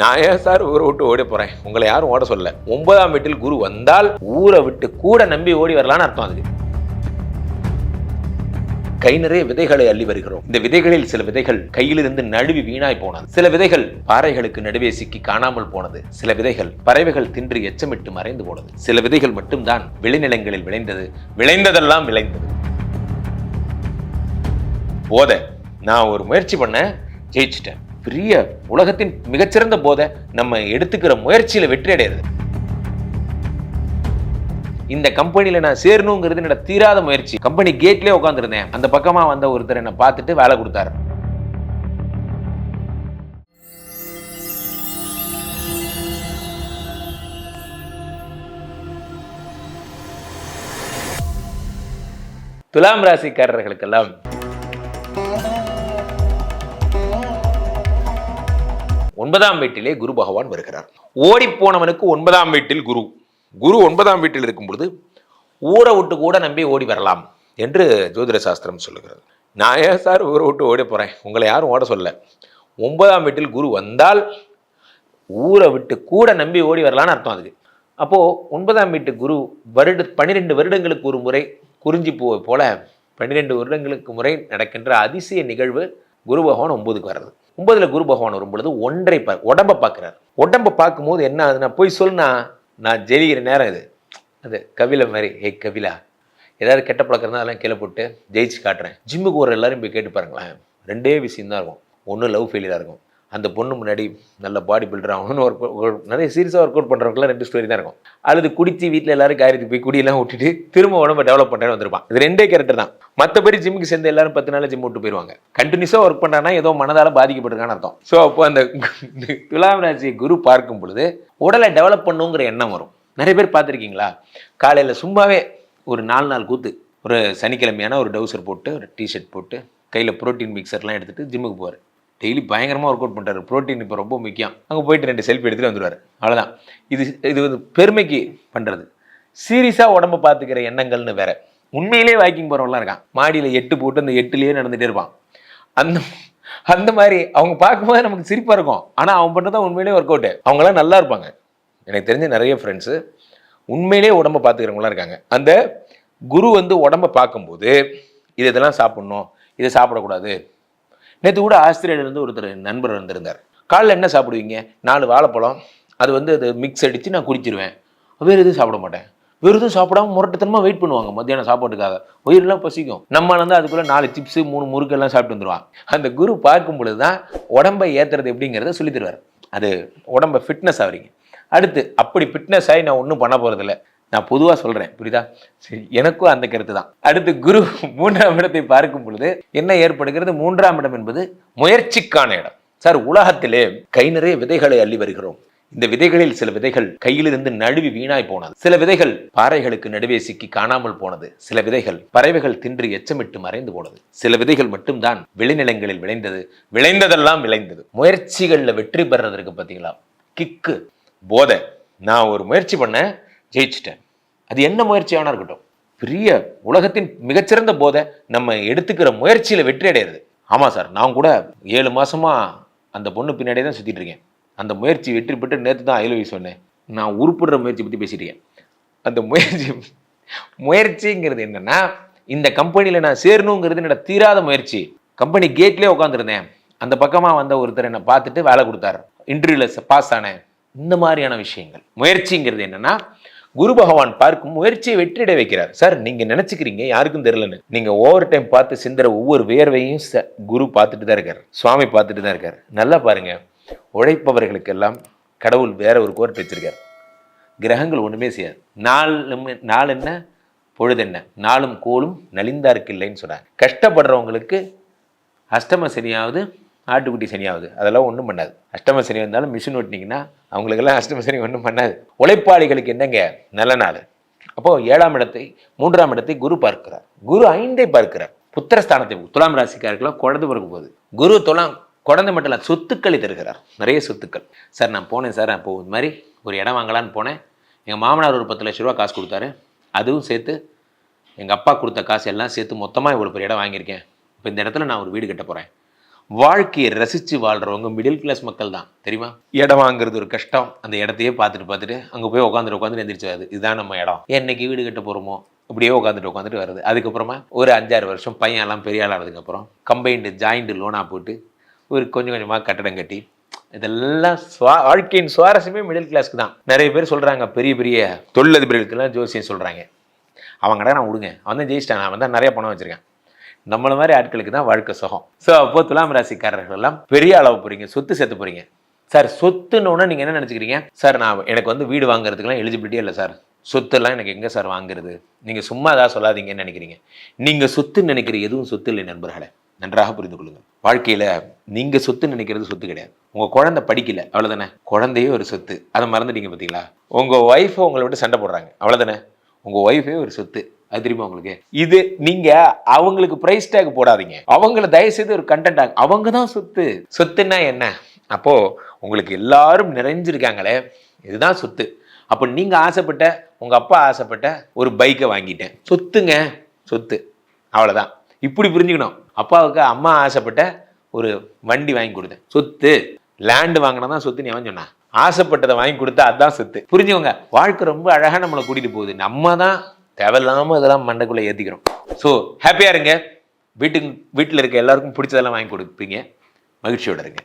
நான் ஏன் சார் ஊரை விட்டு ஓடி போறேன்? உங்களை யாரும் ஓட சொல்ல ஒன்பதாம் வீட்டில் குரு வந்தால் ஊரை விட்டு கூட நம்பி ஓடி வரலான்னு அர்த்தம் அதுக்கு கை நிறைய விதைகளை அள்ளி வருகிறோம். இந்த விதைகளில் சில விதைகள் கையிலிருந்து நழுவி வீணாய் போனது. சில விதைகள் பாறைகளுக்கு நடுவே சிக்கி காணாமல் போனது. சில விதைகள் பறவைகள் தின்று எச்சமிட்டு மறைந்து போனது. சில விதைகள் மட்டும்தான் விளைநிலங்களில் விளைந்தது. விளைந்ததெல்லாம் விளைந்தது. போத. நான் ஒரு முயற்சி பண்ண ஜெயிச்சிட்டேன். பெரிய உலகத்தின் மிகச்சிறந்த போதை நம்ம எடுத்துக்கிற முயற்சியில வெற்றி அடையிறது. இந்த கம்பெனியில் நான் சேரணுங்கிறது என்னோட தீராத முயற்சி. கம்பெனி கேட்லேயே உட்காந்துருந்தேன் அந்த பக்கமா வந்த ஒருத்தர் என்னை பார்த்துட்டு வேலை கொடுத்தாரு. துலாம் ராசிக்காரர்களுக்கெல்லாம் ஒன்பதாம் வீட்டிலே குரு பகவான் வருகிறார். ஓடி போனவனுக்கு ஒன்பதாம் வீட்டில் குரு. குரு ஒன்பதாம் வீட்டில் இருக்கும் பொழுது ஊரை விட்டு கூட நம்பி ஓடி வரலாம் என்று ஜோதிட சாஸ்திரம் சொல்லுகிறது. நான் ஏன் சார் ஊரை விட்டு ஓடி போகிறேன் உங்களை யாரும் ஓட சொல்ல ஒன்பதாம் வீட்டில் குரு வந்தால் ஊரை விட்டு கூட நம்பி ஓடி வரலான்னு அர்த்தம் அதுக்கு. அப்போது ஒன்பதாம் வீட்டு குரு வருட பன்னிரெண்டு வருடங்களுக்கு ஒரு முறை குறிஞ்சி பூவை போல பன்னிரெண்டு வருடங்களுக்கு முறை நடக்கின்ற அதிசய நிகழ்வு குரு பகவான் ஒன்பதுக்கு வர்றது. ஒன்பதுல குரு பகவான் வரும்பொழுது ஒன்றை பா உடம்பை பார்க்குறாரு. உடம்பை பார்க்கும்போது என்ன ஆகுதுன்னா போய் சொல்லுனா நான் ஜெயிக்கிற நேரம் இது. அது கவில மாதிரி ஹே கவிலா ஏதாவது கெட்ட பழக்கம் இருந்தால் அதெல்லாம் கீழே போட்டு ஜெயிச்சு காட்டுறேன். ஜிம்முக்கு ஒரு எல்லாரும் போய் கேட்டு பாருங்களேன். ரெண்டே விஷயம் தான் இருக்கும். ஒன்று லவ் ஃபெயிலியராக இருக்கும். அந்த பொண்ணு முன்னாடி நல்ல பாடி பில்டர் ஆகணும்னு ஒர்க் நிறைய சீரியஸாக ஒர்க் அவுட் பண்ணுறவங்களாம் ரெண்டு ஸ்டோரி தான் இருக்கும். அல்லது குடித்து வீட்டில் எல்லாரும் காரியத்துக்கு போய் குடியெல்லாம் விட்டுட்டு திரும்ப உடம்ப டெவலப் பண்ணுறேன்னு வந்திருப்பான். இது ரெண்டே கேரக்டர் தான். மற்றபடி ஜிம்முக்கு சேர்ந்து எல்லாரும் பத்து நாள் ஜிம் விட்டு போயிடுவாங்க கண்டினியூஸாக ஒர்க் பண்ணானா ஏதோ மனதால் பாதிக்கப்பட்டிருக்கான்னு அர்த்தம். ஸோ அப்போ அந்த துலாம் ராசியை குரு பார்க்கும் பொழுது உடலை டெவலப் பண்ணுங்கிற எண்ணம் வரும். நிறைய பேர் பார்த்துருக்கீங்களா? காலையில் சும்மாவே ஒரு நாலு நாள் கூத்து ஒரு சனிக்கிழமையான ஒரு டவுசர் போட்டு ஒரு டிஷர்ட் போட்டு கையில் ப்ரோட்டீன் மிக்சர்லாம் எடுத்துகிட்டு ஜிம்முக்கு போவார். டெய்லி பயங்கரமாக ஒர்க் அவுட் பண்ணுறாரு ப்ரோட்டீன் இப்போ ரொம்ப முக்கியம். அங்கே போயிட்டு ரெண்டு செல்ஃபி எடுத்துகிட்டு வந்துடுவார் அவ்வளோதான் இது இது வந்து பெருமைக்கு பண்ணுறது சீரியஸாக உடம்ப பார்த்துக்கிற எண்ணங்கள்னு வேற. உண்மையிலே வாக்கிங் போகிறவங்களாம் இருக்கான். மாடியில் எட்டு போட்டு அந்த எட்டுலேயே நடந்துகிட்டே இருப்பான். அந்த அந்த மாதிரி அவங்க பார்க்கும்போது நமக்கு சிரிப்பாக இருக்கும். ஆனால் அவன் பண்ணுறது தான் உண்மையிலே ஒர்க் அவுட்டு அவங்களாம் நல்லா இருப்பாங்க. எனக்கு தெரிஞ்ச நிறைய ஃப்ரெண்ட்ஸு உண்மையிலே உடம்ப பார்த்துக்கிறவங்களாம் இருக்காங்க. அந்த குரு வந்து உடம்ப பார்க்கும்போது இது இதெல்லாம் சாப்பிட்ணும். இதை சாப்பிடக்கூடாது. நேற்று கூட ஆஸ்திரேலியாவிலேருந்து ஒருத்தர் நண்பர் வந்திருந்தார். காலைல என்ன சாப்பிடுவீங்க? நாலு வாழைப்பழம் அது வந்து அது மிக்ஸ் அடித்து நான் குடிச்சிருவேன். வேறு எதுவும் சாப்பிட மாட்டேன். வேறு எதுவும் சாப்பிடாம முரட்டுத்தனமாக வெயிட் பண்ணுவாங்க மத்தியானம் சாப்பாட்டுக்காக. உயிரெல்லாம் பசிக்கும். நம்ம இருந்தால் அதுக்குள்ளே நாலு சிப்ஸு மூணு முறுக்கெல்லாம் சாப்பிட்டு வந்துடுவான் அந்த குரு பார்க்கும் பொழுது தான் உடம்பை ஏற்றுறது எப்படிங்கிறத சொல்லி தருவார். அது உடம்பை ஃபிட்னஸ் ஆகிறீங்க அடுத்து அப்படி ஃபிட்னஸ் ஆகி நான் ஒன்றும் பண்ண போகிறதில்ல நான் பொதுவாக சொல்கிறேன் புரியுதா? சரி எனக்கும் அந்த கருத்து தான் அடுத்து குரு மூன்றாம் இடத்தை பார்க்கும் பொழுது என்ன ஏற்படுகிறது? மூன்றாம் இடம் என்பது முயற்சிக்கான இடம். சார் உலகத்திலே கை நிறைய விதைகளை அள்ளி வருகிறோம். இந்த விதைகளில் சில விதைகள் கையிலிருந்து நழுவி வீணாய் போனது. சில விதைகள் பாறைகளுக்கு நடுவே சிக்கி காணாமல் போனது. சில விதைகள் பறவைகள் தின்று எச்சமிட்டு மறைந்து போனது. சில விதைகள் மட்டும்தான் விளைநிலங்களில் விளைந்தது. விளைந்ததெல்லாம் விளைந்தது. முயற்சிகளில் வெற்றி பெறதற்கு பார்த்தீங்களா? கிக்கு போதை. நான் ஒரு முயற்சி பண்ண ஜெயிச்சிட்டேன். அது என்ன முயற்சியானா இருக்கட்டும். பெரிய உலகத்தின் மிகச்சிறந்த போதை நம்ம எடுத்துக்கிற முயற்சியில வெற்றி அடையிறது. ஆமா சார் நான் கூட ஏழு மாசமா அந்த பொண்ணு பின்னாடியே தான் சுத்திட்டு இருக்கேன். அந்த முயற்சி வெற்றி பெற்று நேற்று தான் ஐலவி சொன்னேன். நான் உருப்படுற முயற்சி பற்றி பேசிட்டேன் அந்த முயற்சி முயற்சிங்கிறது என்னன்னா இந்த கம்பெனியில் நான் சேரணுங்கிறது என்னோட தீராத முயற்சி. கம்பெனி கேட்லேயே உட்காந்துருந்தேன் அந்த பக்கமாக வந்த ஒருத்தர் என்னை பார்த்துட்டு வேலை கொடுத்தாரு. இன்டர்வியூவில் பாஸ் ஆனேன். இந்த மாதிரியான விஷயங்கள். முயற்சிங்கிறது என்னன்னா குரு பகவான் பார்க்கும் முயற்சியை வெற்றிட வைக்கிறார். சார் நீங்க நினைச்சுக்கிறீங்க யாருக்கும் தெரியலன்னு. நீங்க ஓவர் டைம் பார்த்து சிந்துற ஒவ்வொரு வேர்வையும் ச- குரு பார்த்துட்டு தான் இருக்காரு. சுவாமி பார்த்துட்டு தான் இருக்காரு. நல்லா பாருங்க. உழைப்பவர்களுக்கெல்லாம் கடவுள் வேற ஒரு கோர்ட் வச்சிருக்கார். கிரகங்கள் ஒன்றுமே செய்யாது. நாள் நாள் என்ன பொழுது என்ன? நாளும் கோலும் நலிந்தாருக்கு இல்லைன்னு சொன்னாங்க கஷ்டப்படுறவங்களுக்கு அஷ்டம சனியாவது ஆட்டுக்குட்டி சனியாகுது அதெல்லாம் ஒன்றும் பண்ணாது. அஷ்டம சனி வந்தாலும் மிஷின் ஓட்டினீங்கன்னா அவங்களுக்கெல்லாம் அஷ்டம சனி ஒன்றும் பண்ணாது. உழைப்பாளிகளுக்கு என்னங்க? நல்ல நாள். அப்போ ஏழாம் இடத்தை மூன்றாம் இடத்தை குரு பார்க்கிறார். குரு ஐந்தை பார்க்கிறார். புத்திரஸ்தானத்தை துலாம் ராசிக்காரர்களாக குழந்தை பிறக்க போகுது. குரு துலாம் குழந்தை மட்டும் இல்லை சொத்துக்களை தருகிறார். நிறைய சொத்துக்கள். சார் நான் போனேன் சார். அப்போ இது மாதிரி ஒரு இடம் வாங்கலான்னு போனேன். எங்கள் மாமனார் ஒரு பத்து லட்ச ரூபா காசு கொடுத்தாரு. அதுவும் சேர்த்து எங்கள் அப்பா கொடுத்த காசு எல்லாம் சேர்த்து மொத்தமாக இவ்வளோ பெரிய இடம் வாங்கியிருக்கேன். இப்போ இந்த இடத்துல நான் ஒரு வீடு கட்ட போகிறேன் வாழ்க்கையை ரசித்து வாழ்கிறவங்க மிடில் கிளாஸ் மக்கள் தான் தெரியுமா? இடம் வாங்குறது ஒரு கஷ்டம். அந்த இடத்தையே பார்த்துட்டு பார்த்துட்டு அங்கே போய் உட்காந்துட்டு உட்காந்துட்டு எந்திரிச்சு வருது இதுதான் நம்ம இடம். என்னைக்கு வீடு கட்ட போகிறோமோ இப்படியே உட்காந்துட்டு உட்காந்துட்டு வருது அதுக்கப்புறமா ஒரு அஞ்சாறு வருஷம் பையன் எல்லாம் பெரிய ஆளானதுக்கப்புறம் கம்பைண்டு ஜாயிண்ட்டு லோனாக போட்டு ஒரு கொஞ்சம் கொஞ்சமாக கட்டடம் கட்டி இதெல்லாம் சுவா வாழ்க்கையின் சுவாரஸ்யமே மிடில் கிளாஸ்க்கு தான். நிறைய பேர் சொல்கிறாங்க பெரிய பெரிய தொழிலதிபர்களுக்கெல்லாம் ஜோசியம் சொல்கிறாங்க அவங்க நான் விடுங்க அவன் தான் ஜெயிச்சிட்டான். அவன் தான் நிறைய பணம் வச்சுருக்கேன். நம்மள மாதிரி ஆட்களுக்கு தான் வாழ்க்கை சுகம். ஸோ அப்போ துலாம் ராசிக்காரர்கள் எல்லாம் பெரிய அளவு போறீங்க சொத்து சேர்த்து போறீங்க. சார் சொத்துன்னு நீங்கள் என்ன நினச்சிக்கிறீங்க? சார் நான் எனக்கு வந்து வீடு வாங்குறதுக்குலாம் எலிஜிபிலிட்டியே இல்லை சார் சொத்தெல்லாம் எனக்கு எங்கே சார் வாங்குறது? நீங்கள் சும்மா ஏதாவது சொல்லாதீங்கன்னு நினைக்கிறீங்க. நீங்கள் சொத்துன்னு நினைக்கிற எதுவும் சொத்து இல்லை நண்பர்களே. நன்றாக புரிந்து கொள்ளுங்கள். வாழ்க்கையில் நீங்கள் சொத்து நினைக்கிறது சொத்து கிடையாது. உங்கள் குழந்தை படிக்கல அவ்வளோதானே குழந்தையே ஒரு சொத்து. அதை மறந்துட்டீங்க பார்த்தீங்களா உங்கள் ஒய்ஃபை உங்களை விட்டு சண்டை போடுறாங்க அவ்வளோதானே உங்கள் ஒய்ஃபே ஒரு சொத்து. அது தெரியுமா உங்களுக்கு? இது நீங்க அவங்களுக்கு பிரைஸ் டேக் போடாதீங்க. அவங்கள தயவு செய்து ஒரு கண்டென்ட் அவங்க தான் சொத்து. சொத்துன்னா என்ன? அப்போ உங்களுக்கு எல்லாரும் நிறைஞ்சிருக்காங்களே. இதுதான் சொத்து. அப்போ நீங்க ஆசைப்பட்ட உங்க அப்பா ஆசைப்பட்ட ஒரு பைக்கை வாங்கிட்டேன். சொத்துங்க. சொத்து. அவ்வளோதான் இப்படி புரிஞ்சுக்கணும். அப்பாவுக்கு அம்மா ஆசைப்பட்ட ஒரு வண்டி வாங்கி கொடுத்தேன். சொத்து. லேண்டு வாங்கினா தான் சொத்து நீ அவன் சொன்னான் ஆசைப்பட்டதை வாங்கி கொடுத்தா அதுதான் சொத்து. புரிஞ்சுக்கோங்க. வாழ்க்கை ரொம்ப அழகாக நம்மளை கூட்டிகிட்டு போகுது. நம்ம தான் தேவையில்லாமல் இதெல்லாம் மண்டைக்குள்ளே ஏற்றிக்கிறோம் ஸோ ஹாப்பியாக இருங்க. வீட்டுக்கு வீட்டில் இருக்க எல்லாருக்கும் பிடிச்சதெல்லாம் வாங்கி கொடுப்பீங்க. மகிழ்ச்சியோட இருங்க.